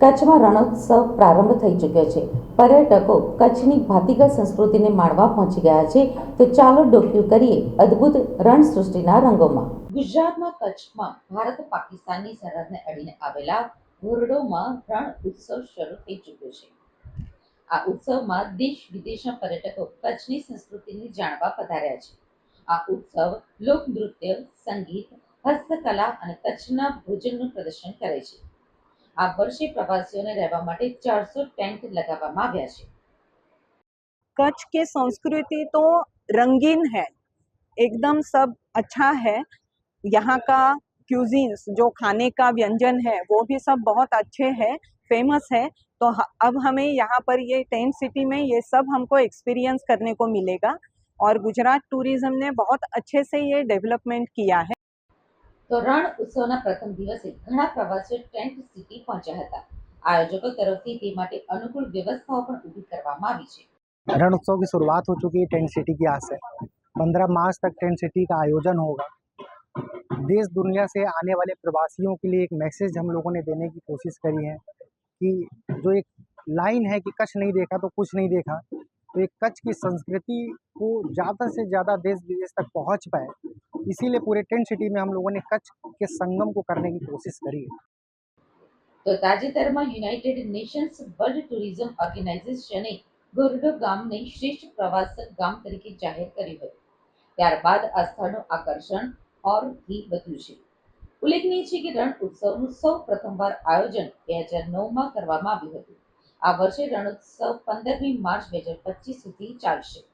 કચ્છમાં રણોત્સવ પ્રારંભ થઈ ચૂક્યો છે. પર્યટકો કચ્છની ભાતીગળ સંસ્કૃતિને માણવા પહોંચી ગયા છે. તો ચાલો ડોક્યુ કરીએ અદ્ભુત રણ સૃષ્ટિના રંગોમાં. ગુજરાતમાં કચ્છમાં ભારત પાકિસ્તાનની સરહદને અડીને આવેલા ઘોરડોમાં રણ ઉત્સવ શરૂ થઈ ચૂક્યો છે. આ ઉત્સવમાં દેશ વિદેશના પર્યટકો કચ્છની સંસ્કૃતિને જાણવા પધાર્યા છે. આ ઉત્સવ લોકનૃત્ય, સંગીત, હસ્તકલા અને કચ્છના ભોજનનું પ્રદર્શન કરે છે. આ વર્ષે પ્રવાસીઓને રહેવા માટે ચારસો ટેન્ટ લગાવવામાં આવ્યા છે कच्छ की संस्कृति तो रंगीन है एकदम सब अच्छा है यहाँ का क्यूजीन्स जो खाने का व्यंजन है वो भी सब बहुत अच्छे हैं फेमस है तो ह- अब हमें यहाँ पर ये टेंट सिटी में ये सब हमको एक्सपीरियंस करने को मिलेगा और गुजरात टूरिज्म ने बहुत अच्छे से ये डेवलपमेंट किया है તો રણ ઉત્સવના પ્રથમ દિવસે ઘણા પ્રવાસીઓ ટેન્ટ સિટી પહોંચ્યા હતા આયોજકો તરફથી તે માટે અનુકૂળ વ્યવસ્થાઓ પણ ઊભી કરવામાં આવી છે रण उत्सव की शुरुआत हो चुकी है टेंट सिटी की आज से पंद्रह मार्च तक टेंट सिटी का आयोजन होगा देश दुनिया से आने वाले प्रवासियों के लिए एक मैसेज हम लोगों ने देने की कोशिश करी है कि जो एक लाइन है कि कच्छ नहीं देखा तो कुछ नहीं देखा तो एक कच्छ की संस्कृति को ज़्यादा से ज़्यादा देश विदेश तक पहुंच पाए इसीलिए पूरे टेंट सिटी में हम लोगों ने कच्छ के संगम को करने की कोशिश करी है તો તાજેતરમાં યુનાઇટેડ નેશન્સ વર્લ્ડ ટુરિઝમ ઓર્ગેનાઇઝેશને ગોરડો ગામને શ્રેષ્ઠ પ્રવાસક ગામ તરીકે જાહેર કર્યું હતું ત્યારબાદ આ સ્થળનું આકર્ષણ ઓરથી વધ્યું છે ઉલ્લેખનીય છે કે રણ ઉત્સવનું સૌ પ્રથમવાર આયોજન બે હજાર નવમાં કરવામાં આવ્યું હતું આ વર્ષે રણોત્સવ પંદરમી માર્ચ બે હજાર પચીસ સુધી ચાલશે.